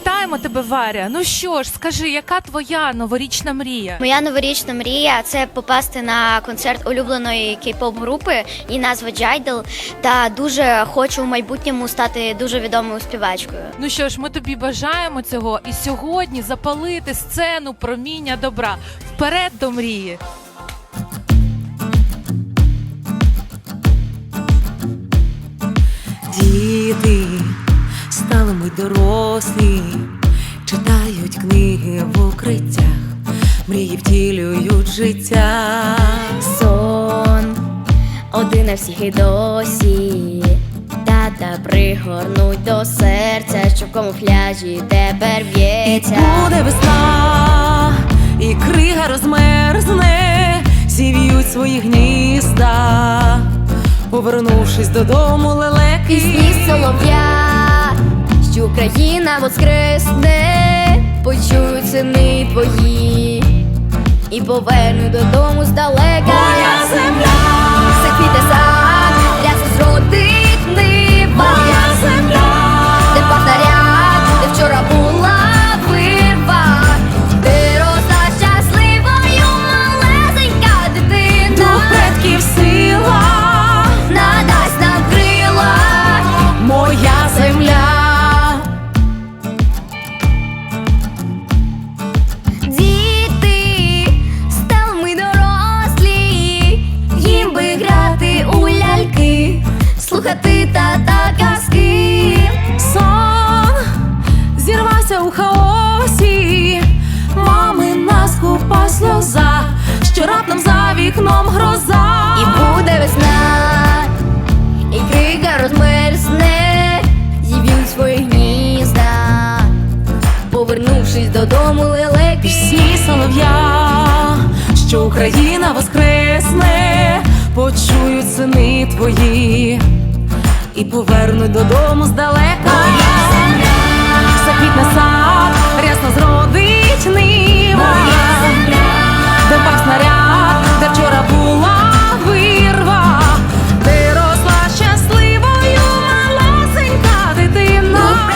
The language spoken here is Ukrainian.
Вітаємо тебе, Варя. Ну що ж, скажи, яка твоя новорічна мрія? Моя новорічна мрія це попасти на концерт улюбленої кей-поп групи. Її назва Джайдл. Та дуже хочу в майбутньому стати дуже відомою співачкою. Ну що ж, ми тобі бажаємо цього і сьогодні запалити сцену проміння добра. Вперед до мрії. Дорослі, читають книги в укриттях, мрії втілюють життя. Сон один на всіх і досі. Тата пригорнуть до серця, що в камуфляжі тепер І буде весна, і крига розмерзне, зів'ють свої гнізда, повернувшись додому лелеки. Пісні солов'я, Україна воскресне, почують сини твої і поверну додому здалека. Моя земля, у хаосі, мамина скупа сльоза, що раптом за вікном гроза. І буде весна, і крига розмерзне, зіб'ють свої гнізда, повернувшись додому лелеки. Пісні солов'я, що Україна воскресне, почують сини твої і повернуть додому здалека квітне сад, рясно зродить нива, де пав снаряд, де вчора була вирва, де росла щасливою малесенька дитина.